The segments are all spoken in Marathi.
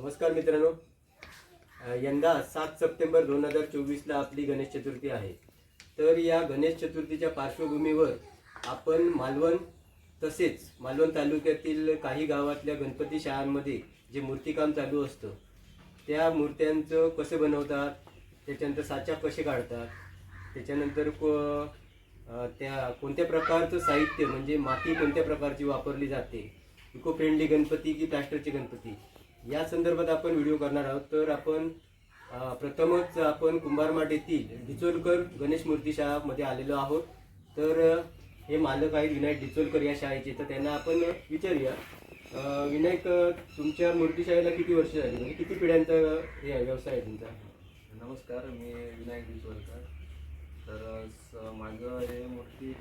नमस्कार मित्रांनो. यंदा सात सप्टेंबर दोन हजार चोवीसला आपली गणेश चतुर्थी आहे. तर या गणेश चतुर्थीच्या पार्श्वभूमीवर आपण मालवण तसेच मालवण तालुक्यातील काही गावातल्या गणपती शाळांमध्ये जे मूर्तिकाम चालू असतं त्या मूर्त्यांचं कसं बनवतात त्याच्यानंतर साचा कसे काढतात त्याच्यानंतर को त्या कोणत्या प्रकारचं साहित्य म्हणजे माती कोणत्या प्रकारची वापरली जाते इको फ्रेंडली गणपती की प्लास्टरचे गणपती या संदर्भात आपण व्हिडिओ करणार आहोत. तर आपण प्रथमच आपण कुंभारमाट येथील डिचोलकर गणेश मूर्ती शाळामध्ये आलेलो आहोत. तर हे मालक आहेत विनायक डिचोलकर या शाळेचे. तर त्यांना आपण विचारूया विनायक तुमच्या मूर्ती शाळेला किती वर्ष झाली? म्हणजे किती पिढ्यांचा हे आहे, व्यवसाय आहे तुमचा? नमस्कार मी विनायक डिचोलकर. तर माझं हे मूर्ती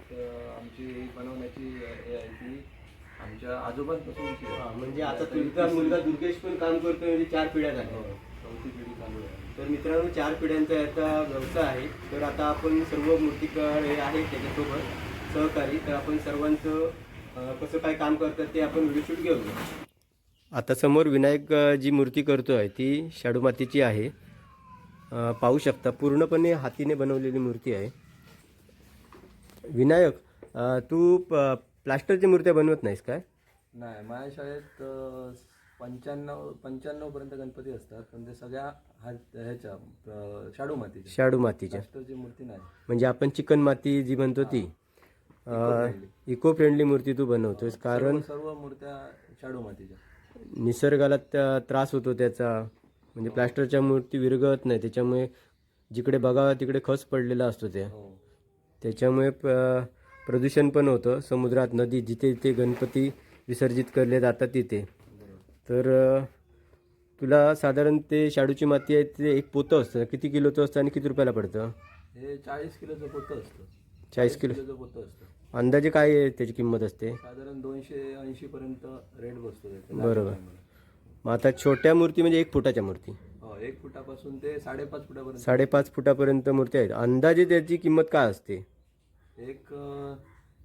आमची बनवण्याची हे आहे की आमच्या आजोबांपासूनची आहे. हा, म्हणजे आता तुमचा मुलगा दुर्गेश पण काम करतोय म्हणजे चार पिढ्या हो, झाल्या चौथी पिढी चालू आहे. तर मित्रांनो चार पिढ्यांचा याचा व्यवसाय आहे. तर आता आपण सर्व मूर्तिकार हे आहेत त्याच्यासोबत सहकारी. तर आपण सर्वांचं अं, कसं काय काम करतात ते आपण व्हिडिओ शूट घेऊया आता समोर विनायक अं, जी मूर्ती करतोय ती शाडू मातीची आहे. अं, पाहू शकता पूर्णपणे हातीने बनवलेली मूर्ती आहे. विनायक अं, तू प- प्लास्टरच्या मूर्त्या बनवत नाहीस काय? नाही माझ्या शाळेत अ, पंच्याण्णव पंच्याण्णव पर्यंत गणपती असतात पण ते सगळ्या हात ह्याच्या अ, शाडू मातीच्या. शाडू मातीच्या. प्लास्टरची मूर्ती नाही. म्हणजे आपण चिकन माती जी म्हणतो ती इको फ्रेंडली मूर्ती तू बनवतोस कारण सर्व- मूर्त्या शाडू मातीच्या. निसर्गाला त्या- त्रास होतो त्याचा. म्हणजे प्लास्टरच्या मूर्ती विरघळत नाही. त्याच्यामुळे जिकडे बघावं तिकडे खस पडलेला असतो त्या. हो. त्याच्यामुळे प- प्रदूषण पण होतं. समुद्रात नदी जिथे जिथे गणपती विसर्जित करले जातात तिथे. तर तुला साधारण ते शाडूची माती आहे ते एक पोतं असतं. किती किलोचं असतं आणि किती रुपयाला पडतं? हे चाळीस किलोचं पोतं असतं. चाळीस किलो. किलोचं पोतं असतं. अंदाजे काय आहे त्याची किंमत असते? साधारण दोनशे ऐंशी पर्यंत रेट बसतो त्याचा. बरोबर. मग आता छोट्या मूर्ती म्हणजे एक फुटाच्या मूर्ती. हो एक फुटापासून ते साडेपाच फुटापर्यंत. साडेपाच फुटापर्यंत मूर्ती आहेत. अंदाजे त्याची किंमत काय असते? एक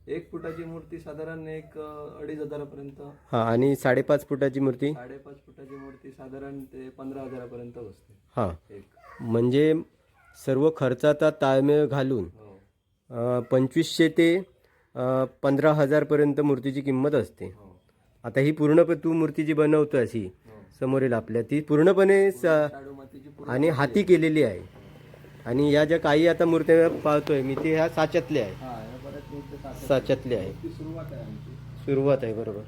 एक फुटाची मूर्ती साधारण एक अडीच हजारापर्यंत. हां आणि साडेपाच फुटाची मूर्ती? साडेपाच फुटाची मूर्ती साधारण ते पंधरा हजारापर्यंत बसते. हां. एक. म्हणजे सर्व खर्चाचा ताळमेळ घालून हो. अं, पंचवीसशे ते अं, पंधरा हजारपर्यंत मूर्तीची किंमत असते. हो. आता ही पूर्णपणे तू मूर्ती जी बनवतो अशी हो. समोरील आपल्या ती पूर्णपणे स- शाडू मातीची पूर्ण आणि हाती केलेली आहे. आणि या ज्या काही आता मूर्त्या पाहतोय मी ते ह्या साच्यातल्या आहे हा. साच्यातल्या आहे ती सुरुवात आहे आमची. सुरुवात आहे बरोबर.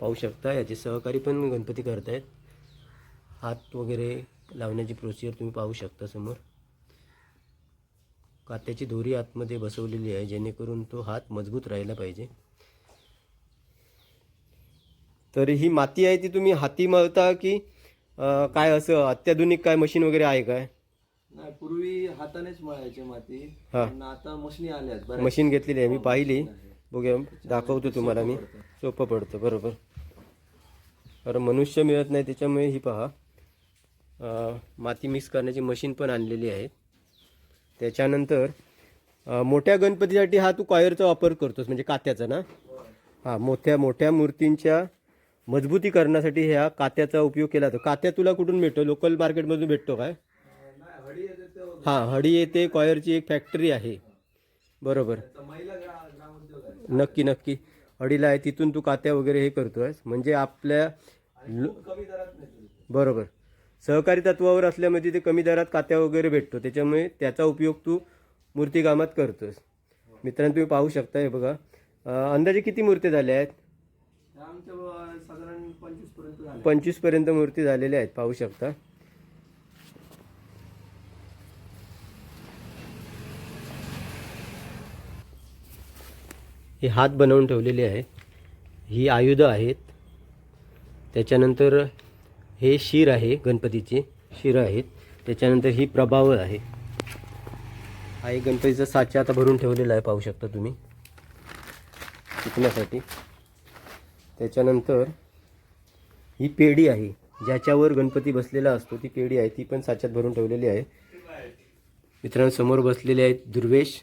पाहू शकता याचे सहकारी पण गणपती करतायत. हात वगैरे लावण्याची प्रोसिजर तुम्ही पाहू शकता समोर. कात्याची दोरी आतमध्ये बसवलेली आहे जेणेकरून तो हात मजबूत राहायला पाहिजे. तर ही माती आहे ती तुम्ही हाती मळता की काय असं अत्याधुनिक काय मशीन वगैरे आहे काय? नाही पूर्वी हातानेच मळायचे माती. हा. पण आता मशनी बऱ्याच. मशीन घेतलेली आहे मी पाहिली. मशीन आहे. बघूया दाखवतो तुम्हाला मी. सोपं पडतं बरोबर. कारण मनुष्य मिळत नाही त्याच्यामुळे ही पहा. अं, माती मिक्स करण्याची मशीन पण आणलेली आहे. त्याच्यानंतर अं, मोठ्या गणपतीसाठी हा तू कॉयरचा वापर करतोस म्हणजे कात्याचा ना? हा मोठ्या मोठ्या मूर्तींच्या मजबूतीकरणासाठी ह्या कात्याचा उपयोग केला जातो. कात्या तुला कुठून भेटतो? लोकल मार्केटमधून भेटतो काय? हां हडी येथे कॉयरची एक फॅक्टरी आहे. बरोबर. नक्की नक्की. अडीला आहे तिथून तू कात्या वगैरे हे करतोय म्हणजे आपल्या बरोबर. सहकारी तत्वावर असल्यामध्ये ते कमी दरात कात्या वगैरे भेटतो. त्याच्यामुळे त्याचा उपयोग तू मूर्तिकामात करतोस मित्रांनो तुम्ही पाहू शकता हे बघा. अंदाजे किती मूर्ती झाल्या आहेत? ह्या आमच्या ब- साधारण पंचवीसपर्यंत झाले पंचवीसपर्यंत मूर्ती झालेल्या आहेत पाहू शकता. हे हात बनवून ठेवलेले आहे. ही आयुधं आहेत. त्याच्यानंतर हे शिर आहे गणपतीचे शिर आहेत. त्याच्यानंतर ही प्रभाव आहे. हा एक गणपतीचा साचा आता भरून ठेवलेला आहे पाहू शकता तुम्ही. शिकण्यासाठी त्याच्यानंतर ही पेढी आहे. ज्याच्यावर गणपती बसलेला असतो ती पेढी आहे. ती पण साच्यात भरून ठेवलेली आहे. मित्रांसमोर बसलेले आहेत दुर्वेश.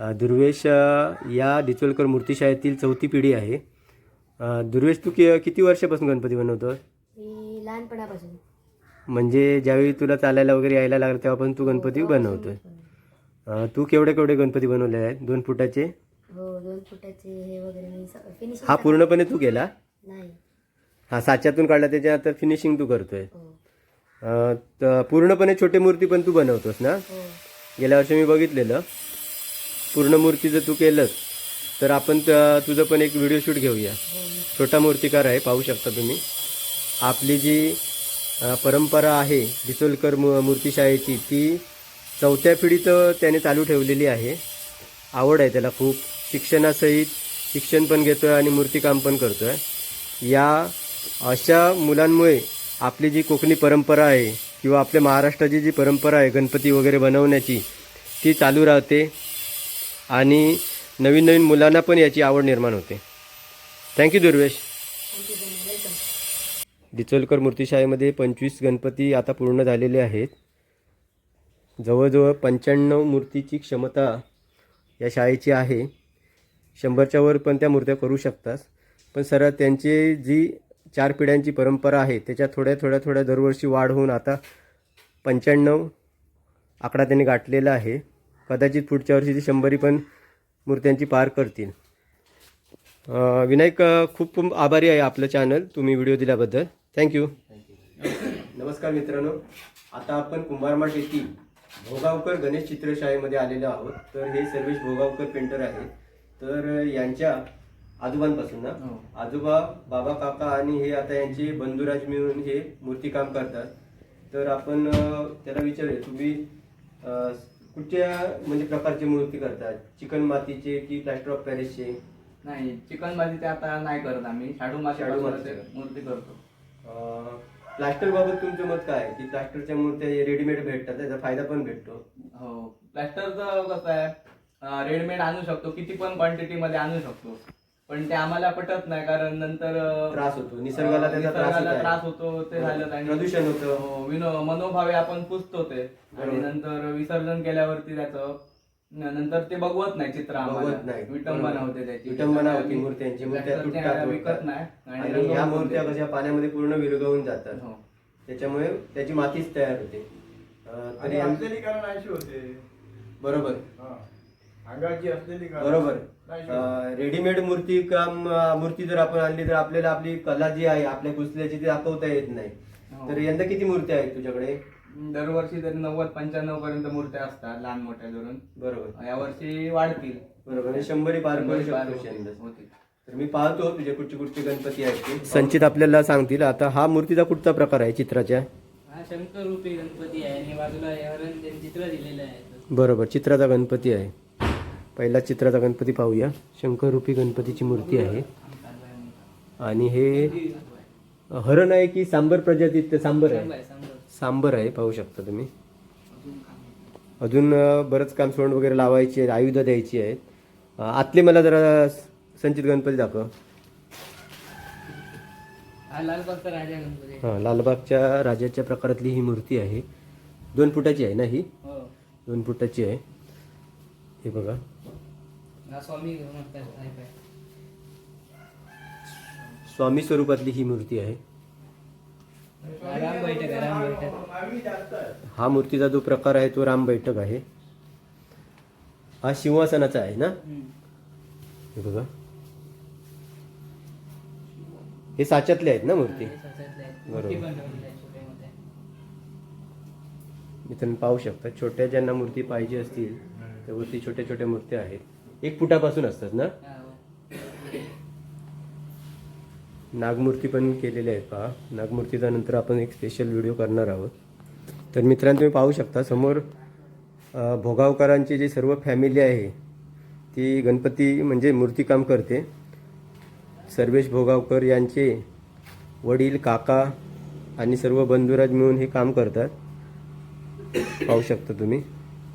दुर्वेश या डिचोलकर मूर्तिशाळेतील चौथी पिढी आहे. दुर्वेश तू कि किती वर्षापासून गणपती बनवतो? लहानपणापासून. म्हणजे ज्यावेळी तुला चालायला वगैरे यायला लागलं तेव्हा पण तू गणपती बनवतोय. अं, तू केवढे केवढे गणपती बनवले आहेत? दोन फुटाचे? हो दोन फुटाचे हे वगैरे मी फिनिशिंग हा पूर्णपणे तू केला? नाही. हा साच्यातून काढला त्याच्या आता फिनिशिंग तू करतोय. हो. पूर्णपणे छोटे मूर्ती पण तू बनवतोस ना? हो. गेल्या वर्षी मी बघितलेलं. पूर्ण मूर्ती जर तू केलंस तर आपण त- तुझं पण एक व्हिडिओ शूट घेऊया. छोटा मूर्तिकार आहे पाहू शकता तुम्ही. आपली जी परंपरा आहे डिसोलकर मू मूर्तीशाळेची ती चौथ्या पिढीत त्याने चालू ठेवलेली आहे. आवड आहे त्याला खूप. शिक्षणासहित शिक्षण पण घेतो आहे आणि मूर्तीकाम पण करतो आहे या अशा मुलांमुळे आपली जी कोकणी परंपरा आहे किंवा आपल्या महाराष्ट्राची जी परंपरा आहे गणपती वगैरे बनवण्याची ती चालू राहते. आणि नवीन नवीन मुलांना पण याची आवड निर्माण होते. थँक्यू दुर्वेश. डिचोलकर मूर्तीशाळेमध्ये पंचवीस गणपती आता पूर्ण झालेले आहेत. जवळजवळ पंच्याण्णव मूर्तीची क्षमता या शाळेची आहे. शंभरच्या वर पण त्या मूर्त्या करू शकतात. पण सर त्यांची जी चार पिढ्यांची परंपरा आहे त्याच्या थोड्या थोड्या थोड्या दरवर्षी वाढ होऊन आता पंच्याण्णव आकडा त्यांनी गाठलेला आहे. कदाचित पुढच्या वर्षी ती शंभरी पण मूर्त्यांची पार करतील. अं, विनायक खूप खूप आभारी आहे आपलं चॅनल तुम्ही व्हिडिओ दिल्याबद्दल. थँक्यू नमस्कार मित्रांनो. आता आपण कुंभारमाट येथील भोगावकर गणेश चित्रशाळेमध्ये आलेलो आहोत. तर हे सर्वेश भोगावकर पेंटर आहेत. तर यांच्या आजोबांपासून ना आजोबा बाबा काका आणि हे आता यांचे बंधुराज मिळून हे मूर्तिकाम करतात. तर आपण त्याला विचारूया तुम्ही कुठच्या म्हणजे प्रकारचे मूर्ती करतात? चिकन मातीचे की प्लॅस्टर ऑफ पॅरिसचे? नाही चिकन भाजी ते आता नाही करत आम्ही. शाडू मासे शाडू मासे. मूर्ती करतो. प्लास्टर बाबत तुमचं मत काय? आहे की प्लास्टरच्या मूर्त्या रेडीमेड भेटतात त्याचा फायदा पण भेटतो. हो. प्लॅस्टरचं कसं आहे रेडीमेड आणू शकतो किती पण क्वांटिटी मध्ये आणू शकतो. पण ते आम्हाला पटत नाही कारण नंतर त्रास होतो निसर्गाला त्याचा त्रास निसर्गाला आहे. त्रास होतो ते हो. झालं आणि प्रदूषण होतं. हो, विनो मनोभावे आपण पुसतो ते आणि बरोबर. नंतर विसर्जन केल्यावरती त्याचं न- नंतर ते बघवत नाही चित्र बघवत आम्हाला नाही. विटंबना बरोबर. होते त्याची विटंबना होती मूर्त्यांची मूर्त्या तुटतात त्या तुटतात. विकत नाही आणि ह्या मूर्त्या. कशा पाण्यामध्ये पूर्ण विरघळून जातात हो. त्याच्यामुळे त्याची मातीच तयार होते अं, तरी आणि आम- असलेली कारण अशी होते बरोबर हा. अंगाची असलेली कारण बरोबर. रेडीमेड मूर्ती काम मूर्ती जर आपण आणली तर आपल्याला आपली कला जी आहे आपल्या कुसल्याची ती दाखवता येत नाही. हो. तर यंदा किती मूर्ती आहेत तुझ्याकडे? दरवर्षी तरी नव्वद पंच्याण्णव पर्यंत मूर्त्या असतात लहान मोठ्या धरून. बरोबर. यावर्षी वाढतील. बरोबर. आणि शंभरी पार करू शकतो. तर मी पाहतो तुझे कुठचे कुठचे गणपती आहेत ते. संचित आपल्याला सांगतील आता हा मूर्तीचा कुठचा प्रकार आहे चित्राच्या? हा शंकर रूपी गणपती आहे आणि बाजूला चित्र दिलेलं आहे. बरोबर चित्राचा गणपती आहे. पहिला चित्राचा गणपती पाहूया. शंकररूपी गणपतीची मूर्ती आहे. आणि हे हरण आहे की सांबर प्रजातीत सांबर आहे. सांबर आहे पाहू शकता तुम्ही. अजून बरंच काम सोंड वगैरे लावायची आहेत आयुध द्यायची आहेत. आतले मला जरा संचित गणपती दाखव. हा लालबागचा राजा गणपती. आहे. हां लालबागच्या राजाच्या प्रकारातली ही मूर्ती आहे. दोन फुटाची आहे ना ही? हो. दोन फुटाची आहे. हे बघा. स्वामी काय. स्वामी स्वरूपातली ही मूर्ती आहे. हा राम बैठक राम बैठक. हा मूर्तीचा जो प्रकार आहे तो राम बैठक आहे. हा सिंहासनाचा आहे ना. हे बघा. हे साच्यातले आहेत ना मूर्ती? हे. बरोबर. मित्रांनो पाहू शकता छोट्या ज्यांना मूर्ती पाहिजे असतील त्या मूर्ती छोट्या छोट्या मूर्त्या आहेत. एक फुटापासून असतात ना? हा. नागमूर्ती पण केलेल्या आहेत पहा. नागमूर्तीचा नंतर आपण एक स्पेशल व्हिडिओ करणार आहोत. तर मित्रांनो तुम्ही पाहू शकता समोर भोगावकरांची जी सर्व फॅमिली आहे ती गणपती म्हणजे मूर्तिकाम करते. सर्वेश भोगावकर यांचे वडील काका आणि सर्व बंधुराज मिळून हे काम करतात. पाहू शकता तुम्ही.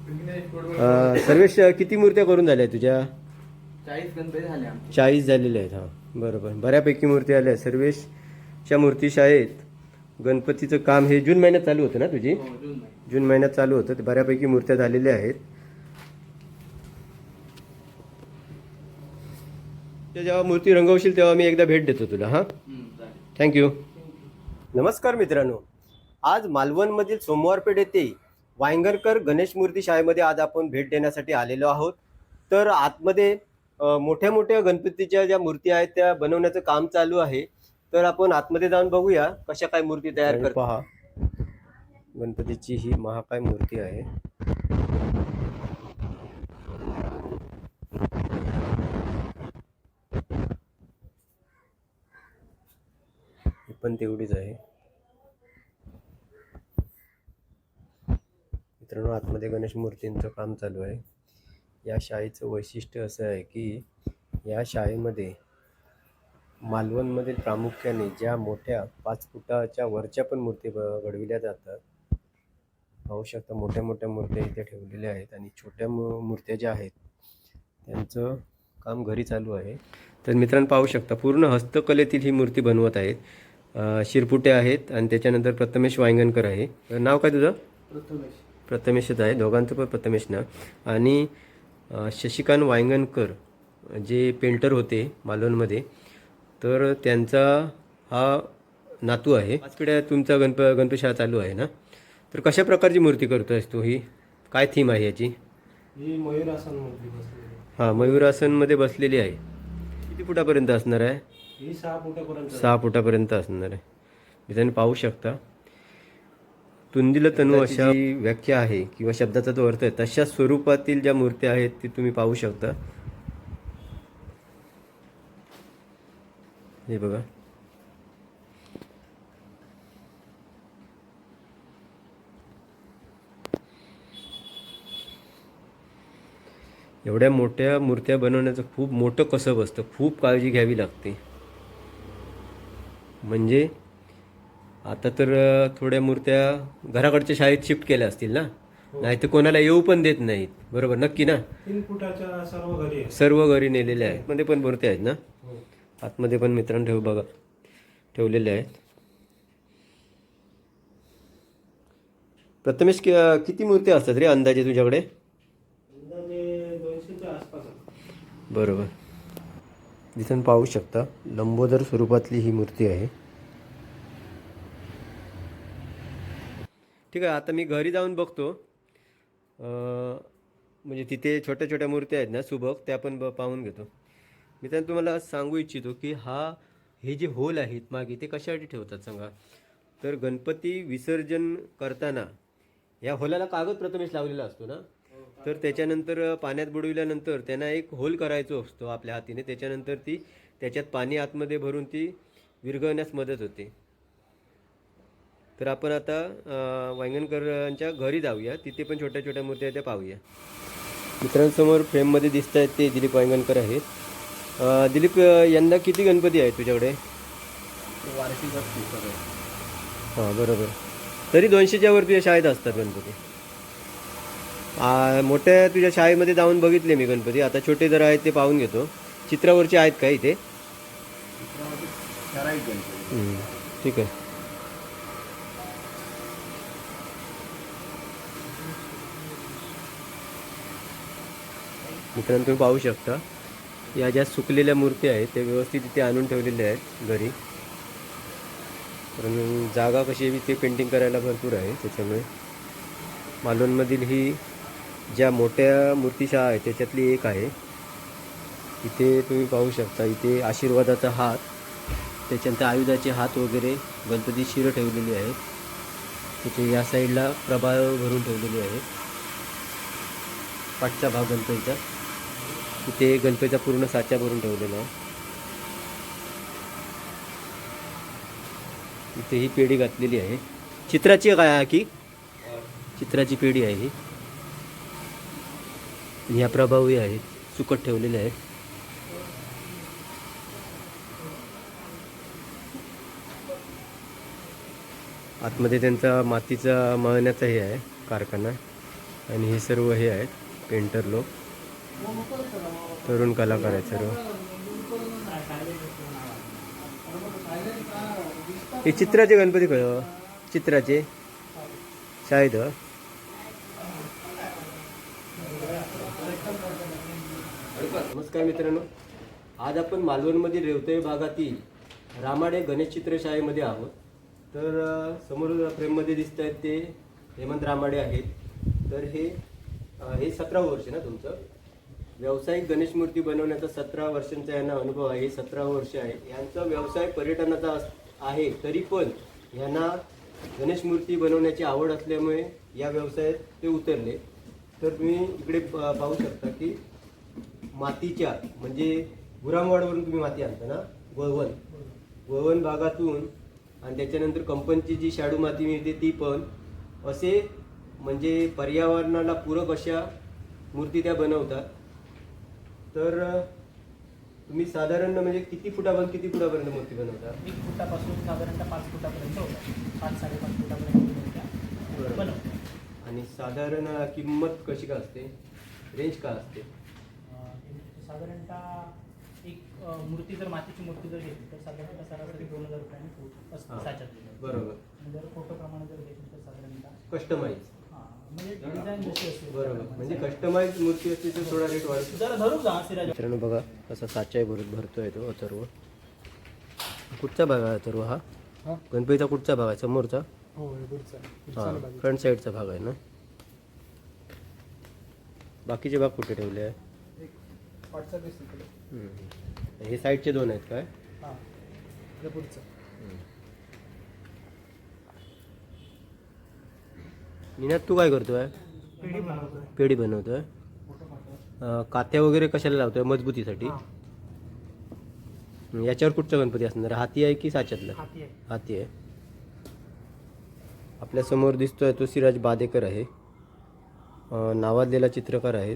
सर्वेश किती मूर्त्या करून झाल्या तुझ्या? चाळीस गणपती झाले आमचे. चाळीस झालेले आहेत हां. बरोबर. बऱ्यापैकी मूर्ती आल्या आहेत. सर्वेशच्या मूर्तीशाळेत गणपतीचं काम हे जून महिन्यात चालू होतं ना तुझी? हो, जून महिन्यात. चालू होतं. ते बऱ्यापैकी मूर्त्या झालेल्या आहेत. जेव्हा मूर्ती रंगवशील तेव्हा मी एकदा भेट देतो तुला हां. थँक्यू नमस्कार मित्रांनो. आज मालवणमधील सोमवारपेठ येथे वांगरकर गणेश मूर्ती शाळेमध्ये आज आपण भेट देण्यासाठी आलेलो आहोत. तर आतमध्ये मोठ्या मोठ्या गणपतीच्या ज्या मूर्ती आहेत त्या बनवण्याचं काम चालू आहे. तर आपण आतमध्ये जाऊन बघूया कशा काय मूर्ती तयार कर पहा गणपतीची ही महाकाय मूर्ती आहे. पण तेवढीच आहे. मित्रांनो आतमध्ये गणेश मूर्तींचं काम चालू आहे. या शाळेचं वैशिष्ट्य असं आहे की या शाळेमध्ये मालवणमधील प्रामुख्याने ज्या मोठ्या पाच फुटाच्या वरच्या पण मूर्ती घडविल्या जातात पाहू शकता मोठ्या मोठ्या मूर्त्या इथे ठेवलेल्या आहेत आणि छोट्या मूर्त्या ज्या आहेत त्यांचं काम घरी चालू आहे. तर मित्रांनो पाहू शकता पूर्ण हस्तकलेतील ही मूर्ती बनवत आहेत. शिरपुटे आहेत आणि त्याच्यानंतर प्रथमेश वायंगणकर आहे. नाव काय तुझं? प्रथमेशच आहे दोघांचं पण प्रथमेश नाव आणि शशिकांत वांगणकर जे पेंटर होते मालवणमध्ये तर त्यांचा हा नातू आहे. पाच पिढ्या तुमचा गणप गणपशाळा चालू आहे ना? तर कशा प्रकारची मूर्ती करतो आहेस तू ही? काय थीम आहे याची? ही मयूरासन मूर्ती बसलेली हां मयूरासनमध्ये बसलेली आहे. किती फुटापर्यंत असणार आहे? ही सहा फुटापर्यंत. सहा फुटापर्यंत असणार आहे. मित्रांनो पाहू शकता. तुंदिल तनु अशा व्याख्या आहे किंवा शब्दाचा जो अर्थ आहे तशा स्वरूपातील ज्या मूर्त्या आहेत ती तुम्ही पाहू शकता. हे बघा. एवढ्या मोठ्या मूर्त्या बनवण्याचं खूप मोठं कसब असतं. खूप काळजी घ्यावी लागते. म्हणजे आता तर थोड्या मूर्त्या घराकडच्या शाळेत शिफ्ट केल्या असतील ना? नाही तर कोणाला येऊ पण देत नाहीत. बरोबर? नक्की ना? तीन फुटाच्या सर्व घरी सर्व घरी नेलेल्या आहेत. मध्ये पण मूर्त्या आहेत ना? आतमध्ये पण मित्रांनो ठेव बघा. ठेवलेल्या आहेत. प्रथमेश कि- किती मूर्त्या असतात रे अंदाजे तुझ्याकडे. बरोबर. इथून पाहू शकता लंबोदर स्वरूपातली ही मूर्ती आहे. ठीक आहे आता मी घरी जाऊन बघतो. म्हणजे तिथे छोट्या छोट्या मूर्त्या आहेत ना सुबक त्या पण ब- पाहून घेतो. मी त्यांना तुम्हाला सांगू इच्छितो की हा हे जे होल आहेत मागे ते कशासाठी ठेवतात सांगा? तर गणपती विसर्जन करताना या होलाला कागद प्रथमेश लावलेला असतो ना? तर त्याच्यानंतर पाण्यात बुडविल्यानंतर त्यांना एक होल करायचो असतो आपल्या हातीने. त्याच्यानंतर ती त्याच्यात पाणी आतमध्ये भरून ती विरघळण्यास मदत होते. तर आपण आता वांगणकरांच्या घरी जाऊया. तिथे पण छोट्या छोट्या मूर्त्या आहेत त्या पाहूया. मित्रांसमोर फ्रेममध्ये दिसत आहेत ते दिलीप वांगणकर आहेत. दिलीप यंदा किती गणपती आहेत तुझ्याकडे? हां बरोबर. तरी दोनशेच्या वर तुझ्या शाळेत असतात गणपती. मोठ्या तुझ्या शाळेमध्ये जाऊन बघितले मी गणपती. आता छोटे जर आहेत ते पाहून घेतो. चित्रावरचे आहेत का इथे? ठीक आहे. मित्रांनो तुम्ही पाहू शकता. या ज्या सुकलेल्या मूर्ती आहेत त्या व्यवस्थित इथे आणून ठेवलेल्या आहेत घरी. कारण जागा कशी आहे ते पेंटिंग करायला भरपूर आहे. त्याच्यामुळे मालवणमधील ही ज्या मोठ्या मूर्तीशाळा आहे त्याच्यातली एक आहे. इथे तुम्ही पाहू शकता इथे आशीर्वादाचा हात त्याच्यानंतर आयुधाचे हात वगैरे गणपती शिरं ठेवलेली आहेत. तिथे या साईडला प्रभाळ भरून ठेवलेली आहे पाठचा भाग गणपतीचा. तिथे गणपतीचा पूर्ण साचा भरून ठेवलेला आहे. इथे ही पेढी घातलेली आहे. चित्राची काय आहे की? चित्राची पेढी आहे ही. ह्या या प्रभावी आहेत. सुकट ठेवलेले आहेत. आतमध्ये त्यांचा मातीचा मळण्याचा हे आहे कारखाना. आणि हे सर्व हे आहेत पेंटर लोक. तरुण कलाकार आहेत सर्व. हे चित्राचे गणपती कळ हो. चित्राचे. शाळेत हो. नमस्कार मित्रांनो. आज आपण मालवणमधील रेवतई भागातील रामाडे गणेश चित्रशाळेमध्ये आहोत. तर समोर फ्रेममध्ये दिसत आहेत ते हेमंत रामाडे आहेत. तर हे हे सतरा वर्ष ना तुमचं? व्यावसायिक गणेश मूर्ती बनवण्याचा सतरा वर्षांचा यांना अनुभव आहे सतरा वर्ष आहे. यांचा व्यवसाय पर्यटनाचा आहे तरी पण यांना गणेश मूर्ती बनवण्याची आवड असल्यामुळे या व्यवसायात ते उतरले. तर तुम्ही इकडे पाहू शकता की मातीच्या म्हणजे गुरामवाडवरून तुम्ही माती आणता ना? वळवण वळवण भागातून आणि त्याच्यानंतर कंपनीची जी शाडू माती मिळते ती पण असे म्हणजे पर्यावरणाला पूरक अशा मूर्ती त्या बनवतात. तर तुम्ही साधारण म्हणजे किती फुटापर्यंत किती फुटापर्यंत मूर्ती बनवता? एक फुटापासून साधारणतः पाच फुटापर्यंत होतात पाच साडेपाच फुटापर्यंत. बनवतो. आणि साधारण किंमत कशी का असते? रेंज का असते? साधारणतः एक मूर्ती जर मातीची मूर्ती जर घेतली तर साधारणतः सरासरी दोन हजार रुपयांनी फूट बरोबर. जर फोटोप्रमाणे जर घेतली तर साधारणतः कस्टमाइज बरोबर. म्हणजे कस्टमाइज मूर्ती असते तर थोडा रेट वाढतो. मित्रांनो बघा कसा साचा भरत भरतोय तो अथर्व. कुठचा भाग आहे अथर्व हा? गणपतीचा कुठचा भाग आहे? समोरचा? हो हा फ्रंट साईडचा भाग आहे. ना? बाकीचे भाग कुठे ठेवले आहे. हे साईडचे दोन आहेत काय? हां. पुढचं. निनाद तू काय करतोय? पिढी बनवतोय. कात्या वगैरे कशाला लावतोय मजबूतीसाठी? याच्यावर कुठचा गणपती असणार? हाती आहे की साच्यातला? हाती आहे. आहे. आपल्यासमोर दिसतोय तो सिराज बादेकर आहे. नावाजलेला चित्रकार आहे.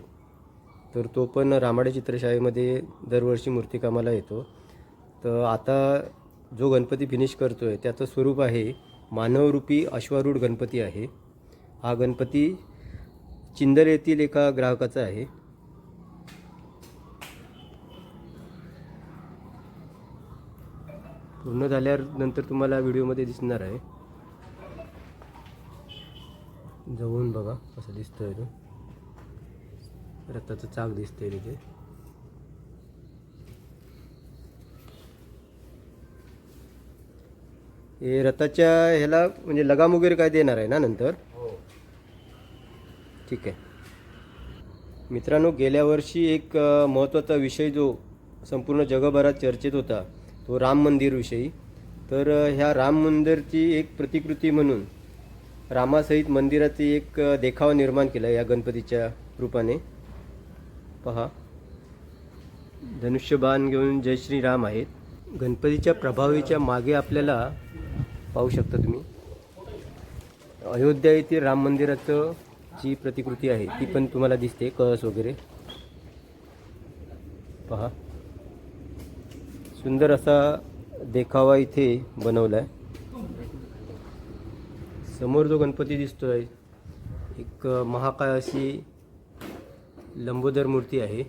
तर तो पण रामाडे चित्रशाळेमध्ये दरवर्षी मूर्तिकामाला येतो. तर आता जो गणपती फिनिश करतोय त्याचं स्वरूप आहे मानवरूपी अश्वारूढ गणपती आहे. हा गणपती चिंदर येथील एका ग्राहकाचा आहे. पूर्ण झाल्यावर नंतर तुम्हाला व्हिडिओमध्ये दिसणार आहे. जवळून बघा कसं दिसतंय तो. रथाचं चाक दिसतंय तिथे. हे रथाच्या ह्याला म्हणजे लगाम वगैरे काय देणार आहे ना नंतर? ठीक आहे. मित्रांनो गेल्या वर्षी एक महत्त्वाचा विषय जो संपूर्ण जगभरात चर्चेत होता तो राम मंदिरविषयी तर ह्या राम मंदिरची एक प्रतिकृती म्हणून रामासहित मंदिराची एक देखावा निर्माण केला या गणपतीच्या रूपाने. पहा. धनुष्यबाण घेऊन जय श्रीराम आहेत. गणपतीच्या प्रभावीच्या मागे आपल्याला पाहू शकता तुम्ही. अयोध्या येथील राम मंदिराचं जी प्रतिकृती आहे ती पण तुम्हाला दिसते कळस वगैरे. पहा. सुंदर असा देखावा इथे बनवला आहे समोर जो गणपती दिसतोय एक महाकाय अशी लंबोदर मूर्ती आहे.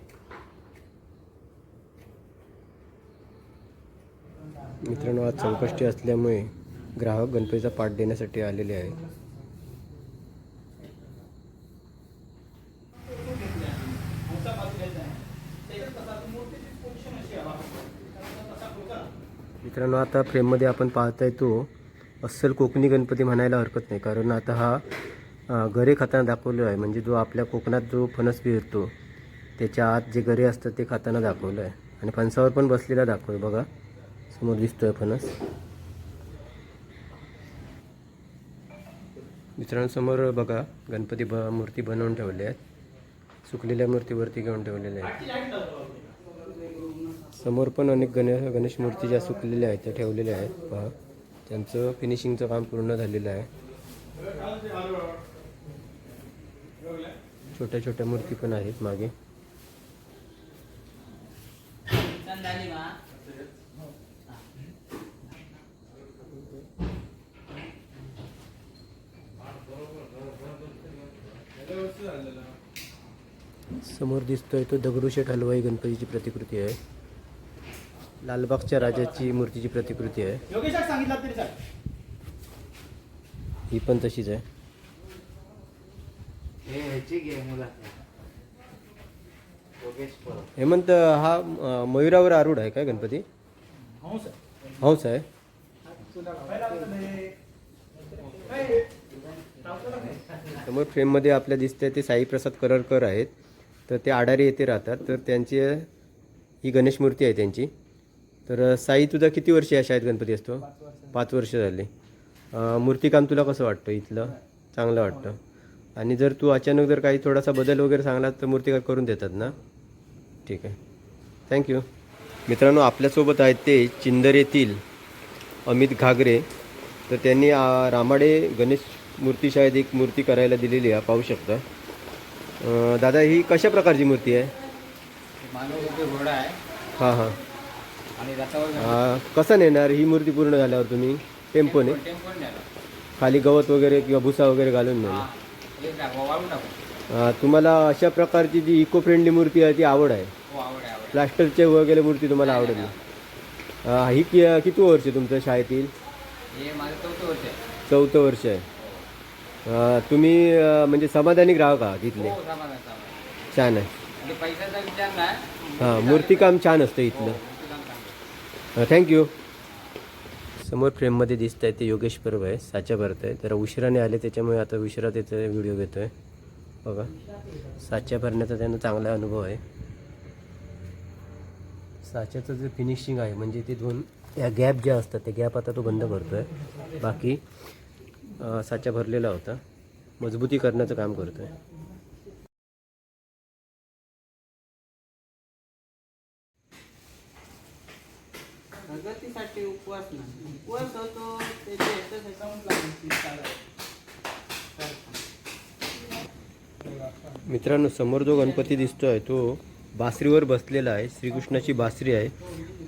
मित्रांनो आज संकष्टी असल्यामुळे ग्राहक गणपतीचा पाठ देण्यासाठी आलेले आहेत. मित्रांनो आता फ्रेममध्ये आपण पाहताय तो अस्सल कोकणी गणपती म्हणायला हरकत नाही कारण आता हा गरे खाताना दाखवलो आहे. म्हणजे जो आपल्या कोकणात जो फणस फिरतो त्याच्या आत जे गरे असतात ते खाताना दाखवलं आहे आणि फणसावर पण बसलेला दाखवलं बघा. समोर दिसतोय फणस. मित्रांसमोर बघा गणपती ब मूर्ती बनवून ठेवल्या आहेत. सुकलेल्या मूर्तीवरती घेऊन ठेवलेल्या आहेत. समोर पण अनेक गणेश गणेश मूर्ती ज्या सुकलेल्या आहेत त्या ठेवलेल्या आहेत. पहा त्यांचं फिनिशिंगचं काम पूर्ण झालेलं आहे. छोट्या छोट्या मूर्ती पण आहेत मागे. झालेलं समोर दिसतोय तो दगडूशेठ हलवाई गणपतीची प्रतिकृती आहे. लालबागच्या राजाची मूर्तीची प्रतिकृती आहे. ही पण तशीच आहे. हेमंत हा मयुरावर आरूढ आहे काय गणपती? हो सर. हंस आहे समोर फ्रेममध्ये आपल्या दिसते ते साईप्रसाद कररकर आहेत. तर ते आडारी येथे राहतात. तर त्यांची ही गणेश मूर्ती आहे त्यांची. तर साई तुझा किती वर्ष या शाळेत गणपती असतो? पाच वर्ष झाली. मूर्तिकाम तुला कसं वाटतं इथलं? चांगलं वाटतं. आणि जर तू अचानक जर काही थोडासा बदल वगैरे सांगला तर मूर्तिकार करून देतात ना? ठीक आहे. थँक्यू मित्रांनो आपल्यासोबत आहेत ते चिंदर येथील अमित घागरे. तर त्यांनी रामाडे गणेश मूर्ती शाळेत एक मूर्ती करायला दिलेली आहे. पाहू शकता. दादा ही कशा प्रकारची मूर्ती आहे? मानव घोडा आहे. हां हां. आणि रथावर कसं नेणार? ही मूर्ती पूर्ण झाल्यावर तुम्ही टेम्पोने? खाली गवत वगैरे किंवा भुसा वगैरे घालून नेणार. हे तुम्हाला अशा प्रकारची जी इको फ्रेंडली मूर्ती आहे ती आवड आहे? हो आवड आहे प्लास्टरचे वगैरे मूर्ती तुम्हाला आवडत नाही ही कि किती वर्ष तुमच्या शाळेतील? चौथं वर्ष आहे. तुम्ही म्हणजे समाधानी ग्राहक आहात इथले. हो समाधान समाधान. छान आहे. म्हणजे पैशाचा विचार नाही. हां मूर्तिकाम छान असतं इथलं. मूर्तिकाम चांगलं. थँक्यू समोर फ्रेममध्ये दिसत आहे ते योगेश परब आहे साच्या भरत आहे. जरा उशिराने आले त्याच्यामुळे आता उशिरा त्याचा व्हिडिओ घेतो आहे बघा. साच्या भरण्याचा त्यांना चांगला अनुभव आहे. साच्याचं जे फिनिशिंग आहे म्हणजे ते दोन या गॅप ज्या असतात ते गॅप आता तो बंद करतो आहे बाकी अं, साच्या भरलेला होता. मजबूती करण्याचं काम करतो आहे प्रगतीसाठी उपवास नाही. उपवास होतो त्याच्या ह्याच्यासाठी लावायची चालायची. मित्रांनो समोर जो गणपती दिसतोय तो बासरीवर बसलेला आहे. श्रीकृष्णाची बासरी आहे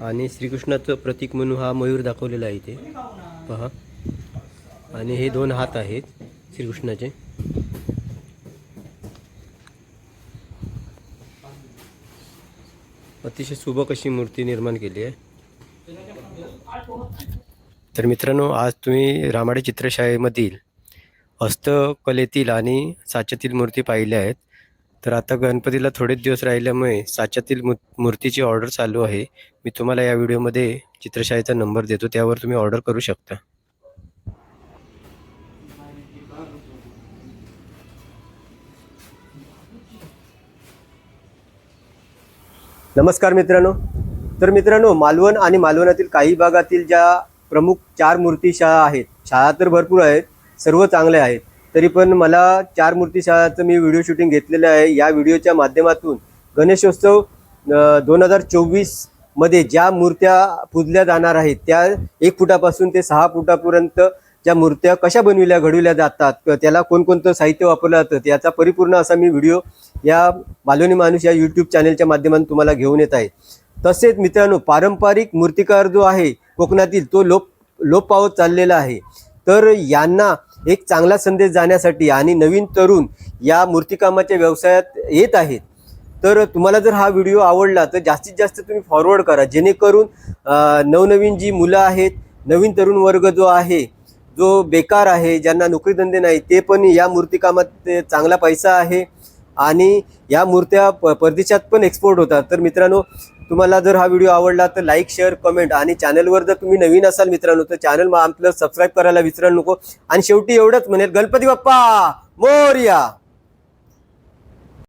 आणि श्रीकृष्णाचं प्रतीक म्हणून हा मयूर दाखवलेला आहे इथे. पहा. आणि हे दोन हात आहेत श्रीकृष्णाचे. अतिशय सुबक अशी मूर्ती निर्माण केली आहे. तर मित्रांनो आज तुम्ही रामाडे चित्रशाळेमधील हस्तकलेतील आणि साच्यातील मूर्ती पाहिल्या आहेत. तर आता गणपतीला थोडेच दिवस राहिल्यामुळे साच्यातील मू मूर्तीची ऑर्डर चालू आहे. मी तुम्हाला या व्हिडिओमध्ये चित्रशाळेचा नंबर देतो त्यावर तुम्ही ऑर्डर करू शकता. नमस्कार मित्रांनो. तर मित्रांनो मालवण आणि मालवणातील काही भागातील ज्या प्रमुख चार मूर्ती शाळा आहेत शाळा तर भरपूर आहेत सर्व चांगल्या आहेत. तरी पण मला चार मूर्ती शाळाचं मी व्हिडिओ शूटिंग घेतलेलं आहे. या व्हिडिओच्या माध्यमातून गणेशोत्सव दोन हजार चोवीसमध्ये ज्या मूर्त्या पूजल्या जाणार आहेत त्या एक फुटापासून ते सहा फुटापर्यंत ज्या मूर्त्या कशा बनविल्या घडविल्या जातात त्याला कोणकोणतं साहित्य वापरलं जातं याचा परिपूर्ण असा मी व्हिडिओ या मालवणी माणूस या यूट्यूब चॅनेलच्या माध्यमातून तुम्हाला घेऊन येत आहे. तसेच मित्रांनो पारंपरिक मूर्तिकार जो आहे कोकणातील तो लोप लोप पावत चाललेला आहे. तर यांना एक चांगला संदेश जाण्यासाठी आणि नवीन तरुण या मूर्तिकामाच्या व्यवसायात येत आहेत. तर तुम्हाला जर हा व्हिडिओ आवडला तर जास्तीत जास्त तुम्ही फॉरवर्ड करा. जेणेकरून नवनवीन जी मुलं आहेत नवीन तरुण वर्ग जो आहे जो बेकार आहे ज्यांना नोकरीधंदे नाही ते पण या मूर्तिकामात ते चांगला पैसा आहे. आणि या मूर्त्या प परदेशात पण एक्सपोर्ट होतात. तर मित्रांनो तुम्हाला जर हा व्हिडिओ आवडला तर लाईक शेअर कमेंट आणि चॅनलवर जर तुम्ही नवीन असाल मित्रांनो तर चॅनल आपलं सबस्क्राईब करायला विसरायला नको. आणि शेवटी एवढंच म्हणेल गणपती बाप्पा मोर्या!